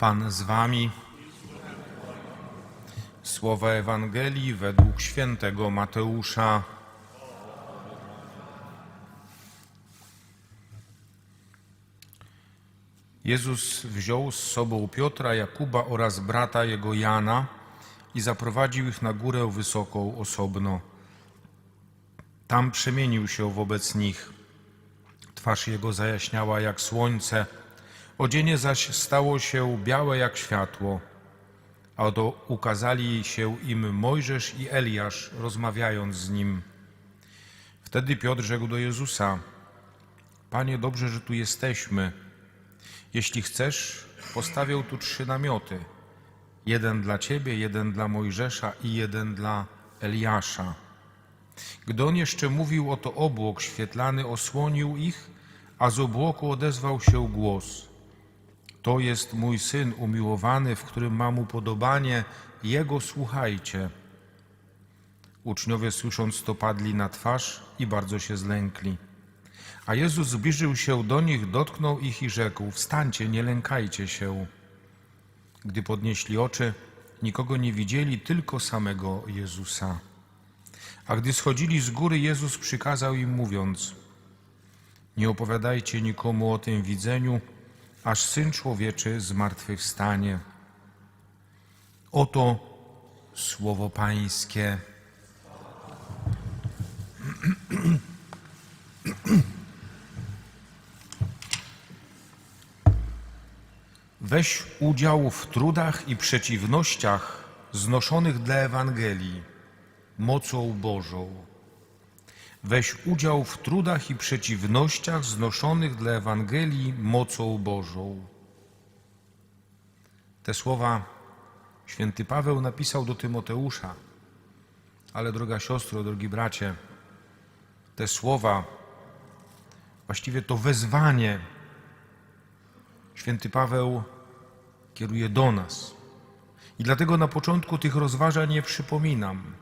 Pan z wami. Słowa Ewangelii według świętego Mateusza. Jezus wziął z sobą Piotra, Jakuba oraz brata jego Jana i zaprowadził ich na górę wysoką osobno. Tam przemienił się wobec nich. Twarz jego zajaśniała jak słońce, odzienie zaś stało się białe jak światło. A oto ukazali się im Mojżesz i Eliasz, rozmawiając z nim. Wtedy Piotr rzekł do Jezusa: Panie, dobrze, że tu jesteśmy. Jeśli chcesz, postawię tu trzy namioty: jeden dla ciebie, jeden dla Mojżesza i jeden dla Eliasza. Gdy on jeszcze mówił, oto obłok świetlany osłonił ich, a z obłoku odezwał się głos: To jest mój syn umiłowany, w którym mam upodobanie, jego słuchajcie. Uczniowie słysząc to padli na twarz i bardzo się zlękli. A Jezus zbliżył się do nich, dotknął ich i rzekł: Wstańcie, nie lękajcie się. Gdy podnieśli oczy, nikogo nie widzieli, tylko samego Jezusa. A gdy schodzili z góry, Jezus przykazał im, mówiąc: Nie opowiadajcie nikomu o tym widzeniu, aż syn człowieczy zmartwychwstanie. Oto słowo Pańskie. Weź udział w trudach i przeciwnościach znoszonych dla Ewangelii mocą Bożą. Weź udział w trudach i przeciwnościach znoszonych dla Ewangelii mocą Bożą. Te słowa święty Paweł napisał do Tymoteusza, ale droga siostro, drogi bracie, te słowa, właściwie to wezwanie, święty Paweł kieruje do nas. I dlatego na początku tych rozważań nie przypominam.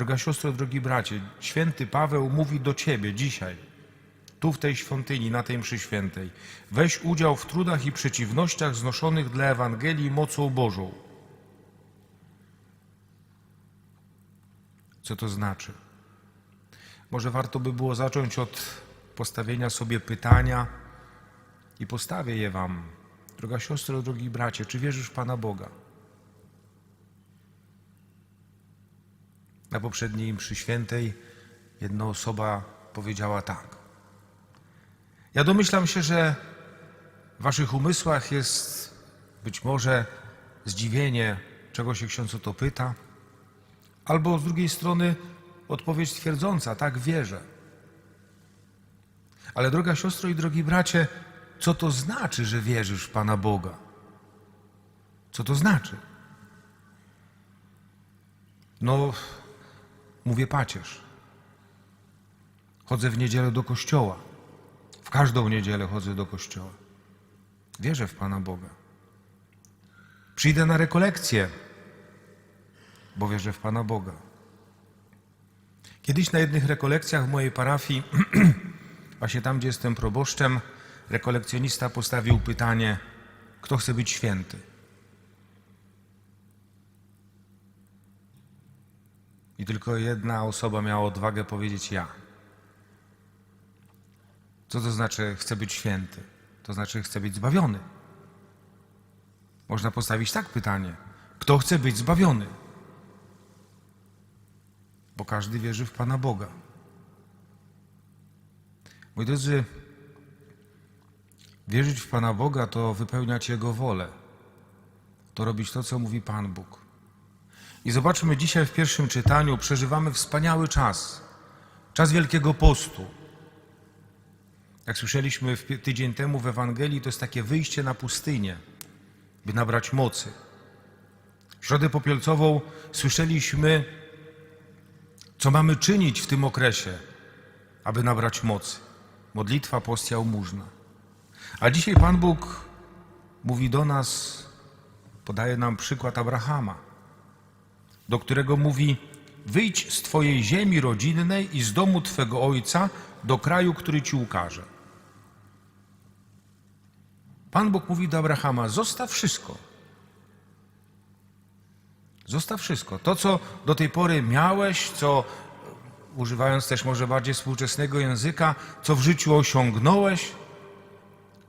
Droga siostro, drogi bracie, święty Paweł mówi do ciebie dzisiaj, tu w tej świątyni, na tej mszy świętej. Weź udział w trudach i przeciwnościach znoszonych dla Ewangelii mocą Bożą. Co to znaczy? Może warto by było zacząć od postawienia sobie pytania i postawię je wam. Droga siostro, drogi bracie, czy wierzysz w Pana Boga? Na poprzedniej mszy świętej jedna osoba powiedziała tak. Ja domyślam się, że w waszych umysłach jest być może zdziwienie, czego się ksiądz o to pyta, albo z drugiej strony odpowiedź twierdząca, tak wierzę. Ale droga siostro i drogi bracie, co to znaczy, że wierzysz w Pana Boga? Co to znaczy? No, mówię pacierz. Chodzę w niedzielę do kościoła. W każdą niedzielę chodzę do kościoła. Wierzę w Pana Boga. Przyjdę na rekolekcję, bo wierzę w Pana Boga. Kiedyś na jednych rekolekcjach w mojej parafii, właśnie tam, gdzie jestem proboszczem, rekolekcjonista postawił pytanie, kto chce być święty. I tylko jedna osoba miała odwagę powiedzieć ja. Co to znaczy chcę być święty? To znaczy chcę być zbawiony. Można postawić tak pytanie. Kto chce być zbawiony? Bo każdy wierzy w Pana Boga. Moi drodzy, wierzyć w Pana Boga to wypełniać Jego wolę. To robić to, co mówi Pan Bóg. I zobaczmy dzisiaj w pierwszym czytaniu, przeżywamy wspaniały czas. Czas Wielkiego Postu. Jak słyszeliśmy tydzień temu w Ewangelii, to jest takie wyjście na pustynię, by nabrać mocy. W Środę Popielcową słyszeliśmy, co mamy czynić w tym okresie, aby nabrać mocy. Modlitwa, post, jałmużna. A dzisiaj Pan Bóg mówi do nas, podaje nam przykład Abrahama, do którego mówi: Wyjdź z Twojej ziemi rodzinnej i z domu Twego ojca do kraju, który Ci ukaże. Pan Bóg mówi do Abrahama: zostaw wszystko. Zostaw wszystko. To, co do tej pory miałeś, co używając też może bardziej współczesnego języka, co w życiu osiągnąłeś,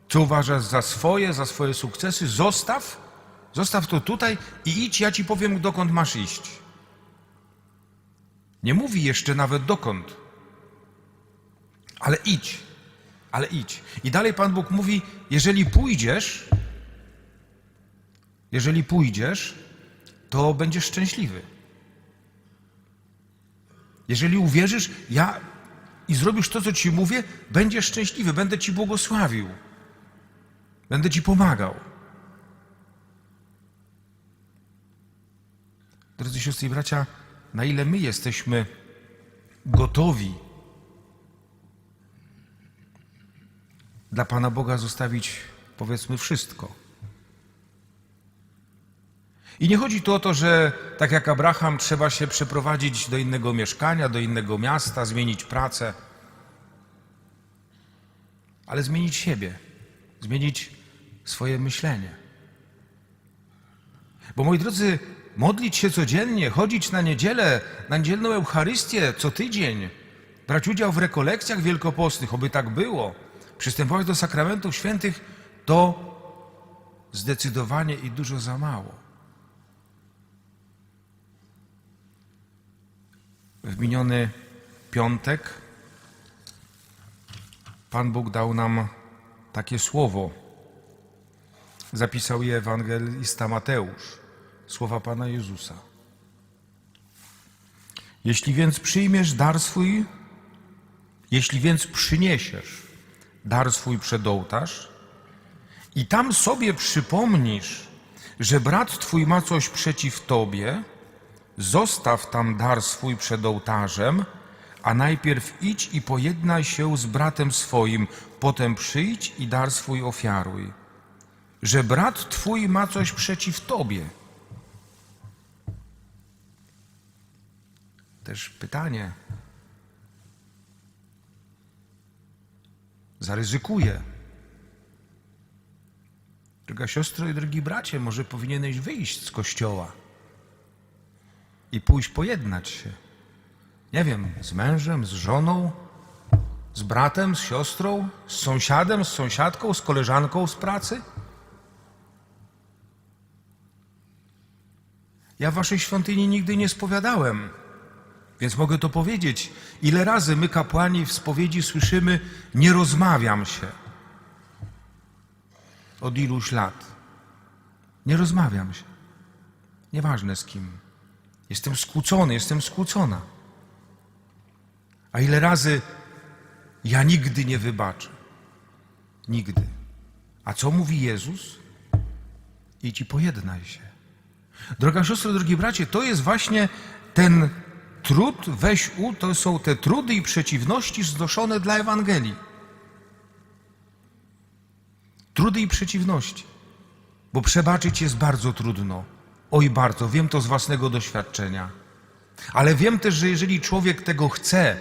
co uważasz za swoje, za swoje sukcesy, zostaw. Zostaw to tutaj i idź, ja ci powiem, dokąd masz iść. Nie mówi jeszcze nawet dokąd, ale idź, ale idź. I dalej Pan Bóg mówi: jeżeli pójdziesz, jeżeli pójdziesz, to będziesz szczęśliwy. Jeżeli uwierzysz, ja i zrobisz to, co ci mówię, będziesz szczęśliwy, będę ci błogosławił, będę ci pomagał. Drodzy siostry i bracia, na ile my jesteśmy gotowi dla Pana Boga zostawić, powiedzmy, wszystko. I nie chodzi tu o to, że tak jak Abraham trzeba się przeprowadzić do innego mieszkania, do innego miasta, zmienić pracę, ale zmienić siebie, zmienić swoje myślenie. Bo moi drodzy, modlić się codziennie, chodzić na niedzielę, na niedzielną Eucharystię co tydzień, brać udział w rekolekcjach wielkopostnych, oby tak było, przystępować do sakramentów świętych, to zdecydowanie i dużo za mało. W miniony piątek Pan Bóg dał nam takie słowo. Zapisał je ewangelista Mateusz, słowa Pana Jezusa. Jeśli więc przyjmiesz dar swój, jeśli więc przyniesiesz dar swój przed ołtarz i tam sobie przypomnisz, że brat twój ma coś przeciw tobie, zostaw tam dar swój przed ołtarzem, a najpierw idź i pojednaj się z bratem swoim, potem przyjdź i dar swój ofiaruj. Że brat twój ma coś przeciw tobie. Też pytanie. Zaryzykuję. Droga siostro i drogi bracie, może powinieneś wyjść z kościoła i pójść pojednać się. Nie wiem, z mężem, z żoną, z bratem, z siostrą, z sąsiadem, z sąsiadką, z koleżanką z pracy? Ja waszej świątyni nigdy nie spowiadałem, więc mogę to powiedzieć. Ile razy my, kapłani, w spowiedzi słyszymy: Nie rozmawiam się. Od iluś lat. Nie rozmawiam się. Nieważne z kim. Jestem skłócony, jestem skłócona. A ile razy ja nigdy nie wybaczę? Nigdy. A co mówi Jezus? Idź i pojednaj się. Droga siostro, drogi bracie, to jest właśnie ten trud, weź u, to są te trudy i przeciwności znoszone dla Ewangelii. Trudy i przeciwności. Bo przebaczyć jest bardzo trudno. Oj, bardzo, wiem to z własnego doświadczenia. Ale wiem też, że jeżeli człowiek tego chce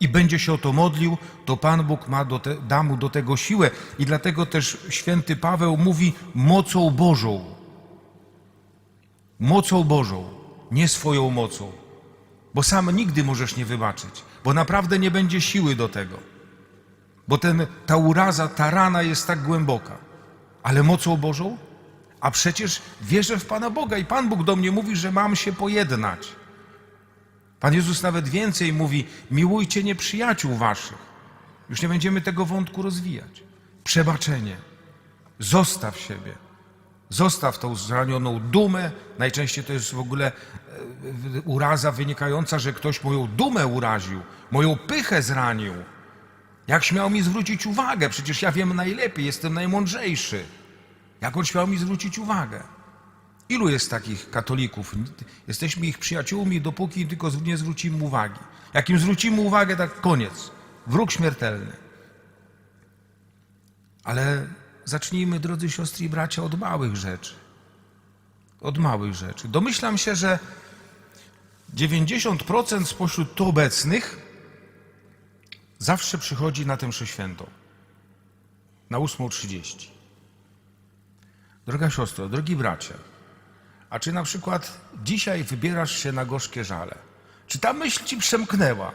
i będzie się o to modlił, to Pan Bóg ma do te, da mu do tego siłę. I dlatego też święty Paweł mówi mocą Bożą. Mocą Bożą, nie swoją mocą. Bo sam nigdy możesz nie wybaczyć, bo naprawdę nie będzie siły do tego. Bo ten, ta uraza, ta rana jest tak głęboka. Ale mocą Bożą? A przecież wierzę w Pana Boga i Pan Bóg do mnie mówi, że mam się pojednać. Pan Jezus nawet więcej mówi: miłujcie nieprzyjaciół waszych. Już nie będziemy tego wątku rozwijać. Przebaczenie. Zostaw siebie. Zostaw tą zranioną dumę. Najczęściej to jest w ogóle e, uraza wynikająca, że ktoś moją dumę uraził, moją pychę zranił. Jak śmiał mi zwrócić uwagę? Przecież ja wiem najlepiej, jestem najmądrzejszy. Jak on śmiał mi zwrócić uwagę? Ilu jest takich katolików? Jesteśmy ich przyjaciółmi, dopóki tylko nie zwrócimy uwagi. Jak im zwrócimy uwagę, tak koniec. Wróg śmiertelny. Ale zacznijmy, drodzy siostry i bracia, od małych rzeczy. Od małych rzeczy. Domyślam się, że 90% spośród tu obecnych zawsze przychodzi na tę mszę świętą. na 8.30. Droga siostro, drogi bracie, a czy na przykład dzisiaj wybierasz się na gorzkie żale? Czy ta myśl ci przemknęła,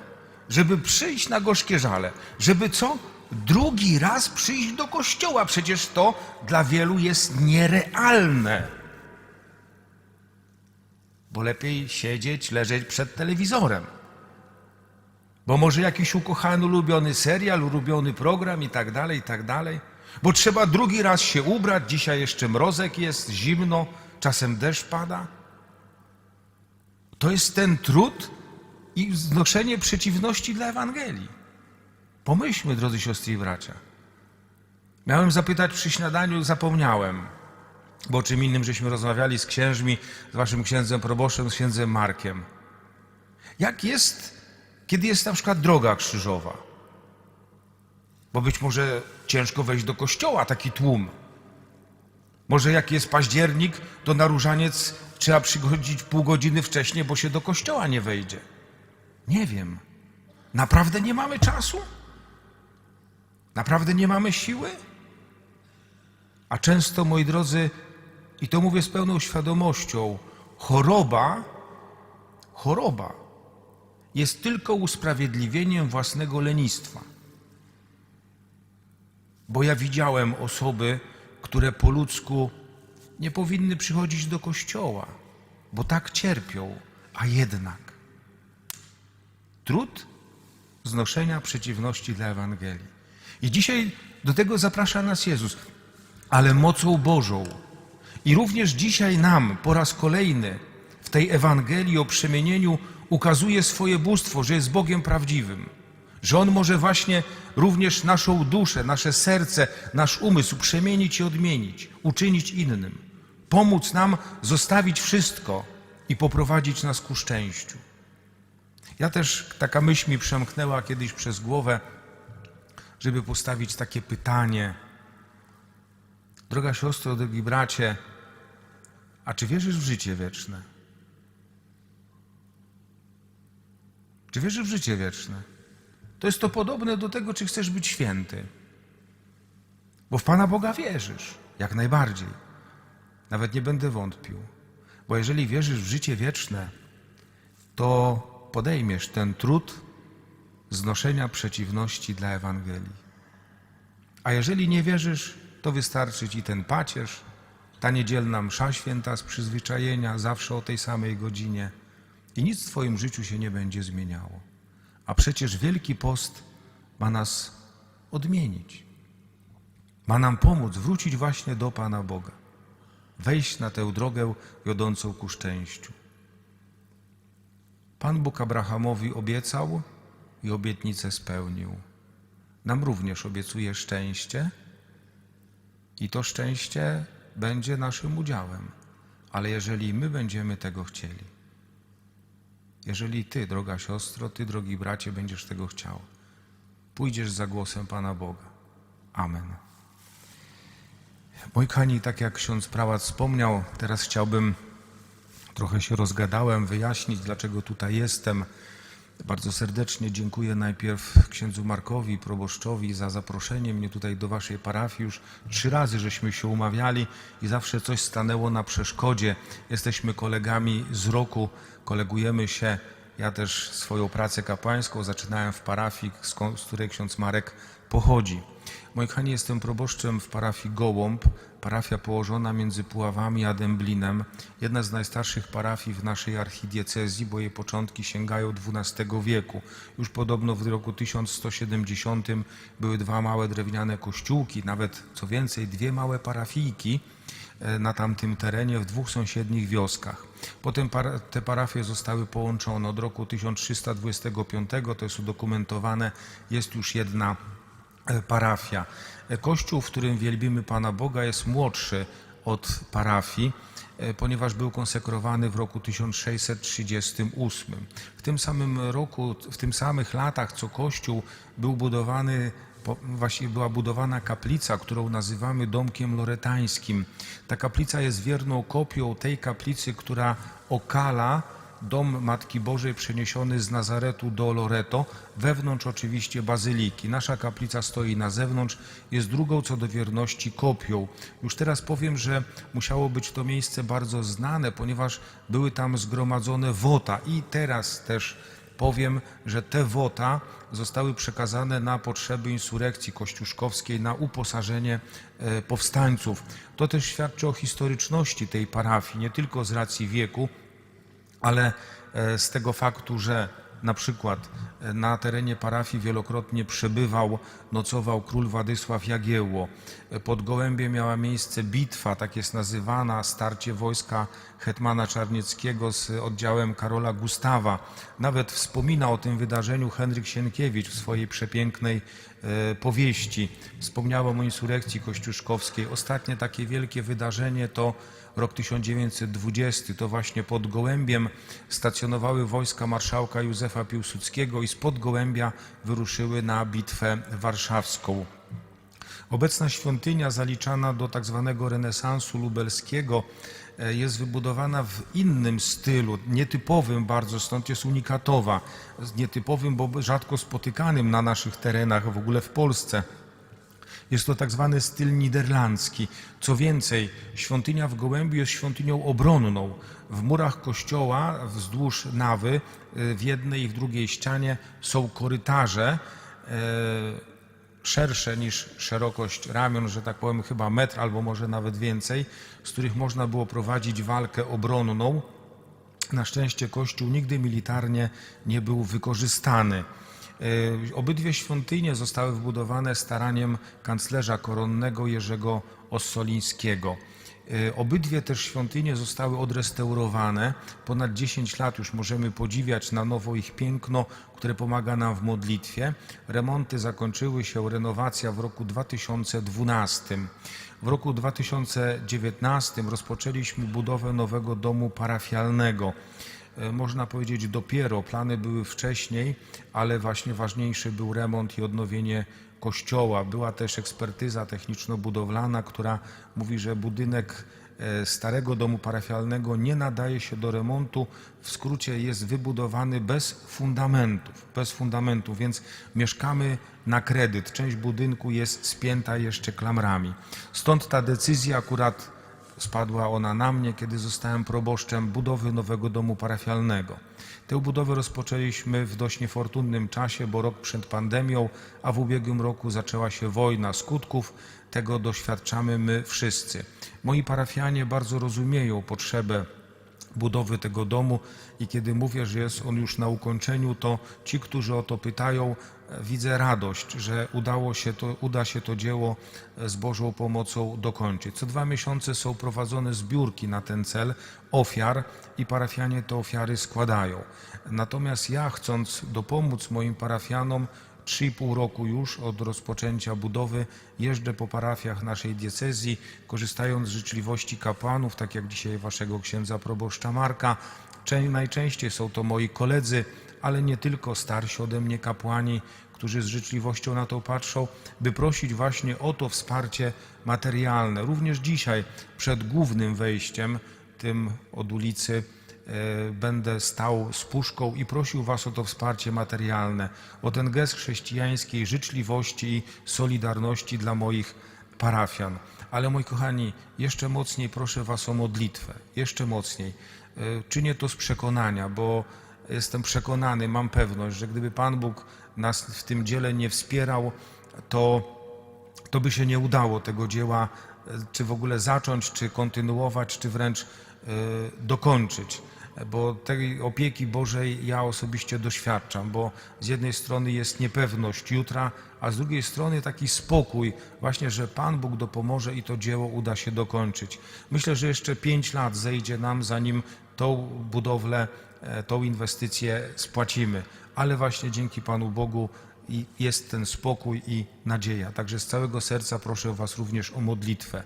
żeby przyjść na gorzkie żale? Żeby co? Drugi raz przyjść do kościoła. Przecież to dla wielu jest nierealne. Bo lepiej siedzieć, leżeć przed telewizorem. Bo może jakiś ukochany, ulubiony serial, ulubiony program i tak dalej, i tak dalej. Bo trzeba drugi raz się ubrać, dzisiaj jeszcze mrozek jest, zimno, czasem deszcz pada. To jest ten trud i znoszenie przeciwności dla Ewangelii. Pomyślmy, drodzy siostry i bracia. Miałem zapytać przy śniadaniu, zapomniałem, bo o czym innym żeśmy rozmawiali z księżmi, z waszym księdzem proboszczem, z księdzem Markiem. Jak jest, kiedy jest na przykład droga krzyżowa? Bo być może ciężko wejść do kościoła, taki tłum. Może jak jest październik, to na różaniec trzeba przychodzić pół godziny wcześniej, bo się do kościoła nie wejdzie. Nie wiem. Naprawdę nie mamy czasu? Naprawdę nie mamy siły? A często, moi drodzy, i to mówię z pełną świadomością, choroba, choroba jest tylko usprawiedliwieniem własnego lenistwa. Bo ja widziałem osoby, które po ludzku nie powinny przychodzić do kościoła, bo tak cierpią, a jednak trud znoszenia przeciwności dla Ewangelii. I dzisiaj do tego zaprasza nas Jezus, ale mocą Bożą. I również dzisiaj nam po raz kolejny w tej Ewangelii o przemienieniu ukazuje swoje bóstwo, że jest Bogiem prawdziwym. Że On może właśnie również naszą duszę, nasze serce, nasz umysł przemienić i odmienić, uczynić innym, pomóc nam zostawić wszystko i poprowadzić nas ku szczęściu. Ja też taka myśl mi przemknęła kiedyś przez głowę, żeby postawić takie pytanie. Droga siostro, drogi bracie, a czy wierzysz w życie wieczne? Czy wierzysz w życie wieczne? To jest to podobne do tego, czy chcesz być święty. Bo w Pana Boga wierzysz, jak najbardziej. Nawet nie będę wątpił. Bo jeżeli wierzysz w życie wieczne, to podejmiesz ten trud znoszenia przeciwności dla Ewangelii. A jeżeli nie wierzysz, to wystarczy ci ten pacierz, ta niedzielna msza święta z przyzwyczajenia, zawsze o tej samej godzinie i nic w Twoim życiu się nie będzie zmieniało. A przecież Wielki Post ma nas odmienić. Ma nam pomóc wrócić właśnie do Pana Boga, wejść na tę drogę wiodącą ku szczęściu. Pan Bóg Abrahamowi obiecał i obietnicę spełnił. Nam również obiecuje szczęście i to szczęście będzie naszym udziałem, ale jeżeli my będziemy tego chcieli, jeżeli Ty, droga siostro, Ty, drogi bracie, będziesz tego chciał, pójdziesz za głosem Pana Boga. Amen. Moi kochani, tak jak ksiądz prałat wspomniał, teraz chciałbym, trochę się rozgadałem, wyjaśnić, dlaczego tutaj jestem. Bardzo serdecznie dziękuję najpierw księdzu Markowi, proboszczowi za zaproszenie mnie tutaj do waszej parafii. Już trzy razy żeśmy się umawiali i zawsze coś stanęło na przeszkodzie. Jesteśmy kolegami z roku, kolegujemy się. Ja też swoją pracę kapłańską zaczynałem w parafii, z której ksiądz Marek pochodzi. Moi kochani, jestem proboszczem w parafii Gołąb, parafia położona między Puławami a Dęblinem, jedna z najstarszych parafii w naszej archidiecezji, bo jej początki sięgają XII wieku. Już podobno w roku 1170 były dwa małe drewniane kościółki, nawet co więcej, dwie małe parafijki e, na tamtym terenie w dwóch sąsiednich wioskach. Potem te parafie zostały połączone od roku 1325, to jest udokumentowane, jest już jedna parafia. Kościół, w którym wielbimy Pana Boga, jest młodszy od parafii, e, ponieważ był konsekrowany w roku 1638. W tym samym roku, w tym samych latach, co Kościół był budowany, właściwie była budowana kaplica, którą nazywamy domkiem loretańskim. Ta kaplica jest wierną kopią tej kaplicy, która okala dom Matki Bożej przeniesiony z Nazaretu do Loreto, wewnątrz oczywiście bazyliki. Nasza kaplica stoi na zewnątrz, jest drugą co do wierności kopią. Już teraz powiem, że musiało być to miejsce bardzo znane, ponieważ były tam zgromadzone wota i teraz też powiem, że te wota zostały przekazane na potrzeby insurekcji kościuszkowskiej, na uposażenie e, powstańców. To też świadczy o historyczności tej parafii, nie tylko z racji wieku, ale e, z tego faktu, że na przykład e, na terenie parafii wielokrotnie przebywał, nocował król Władysław Jagiełło. E, Pod Gołębiem miała miejsce bitwa, tak jest nazywana, starcie wojska hetmana Czarnieckiego z oddziałem Karola Gustawa. Nawet wspomina o tym wydarzeniu Henryk Sienkiewicz w swojej przepięknej powieści. Wspomniałem o insurekcji kościuszkowskiej. Ostatnie takie wielkie wydarzenie to rok 1920. To właśnie pod Gołębiem stacjonowały wojska marszałka Józefa Piłsudskiego i spod Gołębia wyruszyły na bitwę warszawską. Obecna świątynia zaliczana do tak zwanego renesansu lubelskiego e, jest wybudowana w innym stylu, nietypowym bardzo, stąd jest unikatowa. Nietypowym, bo rzadko spotykanym na naszych terenach, w ogóle w Polsce. Jest to tak zwany styl niderlandzki. Co więcej, świątynia w Gołębiu jest świątynią obronną. W murach kościoła wzdłuż nawy y, w jednej i w drugiej ścianie są korytarze e, szersze niż szerokość ramion, że tak powiem chyba metr albo może nawet więcej, z których można było prowadzić walkę obronną. Na szczęście Kościół nigdy militarnie nie był wykorzystany. E, Obydwie świątynie zostały wbudowane staraniem kanclerza koronnego Jerzego Ossolińskiego. E, Obydwie też świątynie zostały odrestaurowane. Ponad 10 lat już możemy podziwiać na nowo ich piękno, które pomaga nam w modlitwie. Remonty zakończyły się, renowacja w roku 2012. W roku 2019 rozpoczęliśmy budowę nowego domu parafialnego można powiedzieć dopiero, plany były wcześniej, ale właśnie ważniejszy był remont i odnowienie kościoła. Była też ekspertyza techniczno-budowlana, która mówi, że budynek e, starego domu parafialnego nie nadaje się do remontu. W skrócie jest wybudowany bez fundamentów, bez fundamentów, więc mieszkamy na kredyt. Część budynku jest spięta jeszcze klamrami. Stąd ta decyzja akurat Spadła ona na mnie, kiedy zostałem proboszczem budowy nowego domu parafialnego. Tę budowę rozpoczęliśmy w dość niefortunnym czasie, bo rok przed pandemią, a w ubiegłym roku zaczęła się wojna. Skutków tego doświadczamy my wszyscy. Moi parafianie bardzo rozumieją potrzebę budowy tego domu i kiedy mówię, że jest on już na ukończeniu, to ci, którzy o to pytają, e, widzę radość, że udało się to, uda się to dzieło e, z Bożą pomocą dokończyć. Co dwa miesiące są prowadzone zbiórki na ten cel ofiar i parafianie te ofiary składają. Natomiast ja chcąc dopomóc moim parafianom, 3,5 roku już od rozpoczęcia budowy jeżdżę po parafiach naszej diecezji, korzystając z życzliwości kapłanów, tak jak dzisiaj waszego księdza proboszcza Marka. Czę- Najczęściej są to moi koledzy, ale nie tylko starsi ode mnie kapłani, którzy z życzliwością na to patrzą, by prosić właśnie o to wsparcie materialne. Również dzisiaj przed głównym wejściem, tym od ulicy, będę stał z puszką i prosił Was o to wsparcie materialne, o ten gest chrześcijańskiej życzliwości i solidarności dla moich parafian. Ale moi kochani, jeszcze mocniej proszę Was o modlitwę, jeszcze mocniej. E, Czynię to z przekonania, bo jestem przekonany, mam pewność, że gdyby Pan Bóg nas w tym dziele nie wspierał, to to by się nie udało tego dzieła, e, czy w ogóle zacząć, czy kontynuować, czy wręcz e, dokończyć. Bo tej opieki Bożej ja osobiście doświadczam, bo z jednej strony jest niepewność jutra, a z drugiej strony taki spokój, właśnie, że Pan Bóg dopomoże i to dzieło uda się dokończyć. Myślę, że jeszcze pięć lat zejdzie nam, zanim tą budowlę, e, tą inwestycję spłacimy, ale właśnie dzięki Panu Bogu i jest ten spokój i nadzieja. Także z całego serca proszę Was również o modlitwę.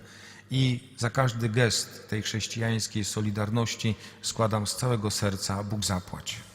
I za każdy gest tej chrześcijańskiej solidarności składam z całego serca Bóg zapłać.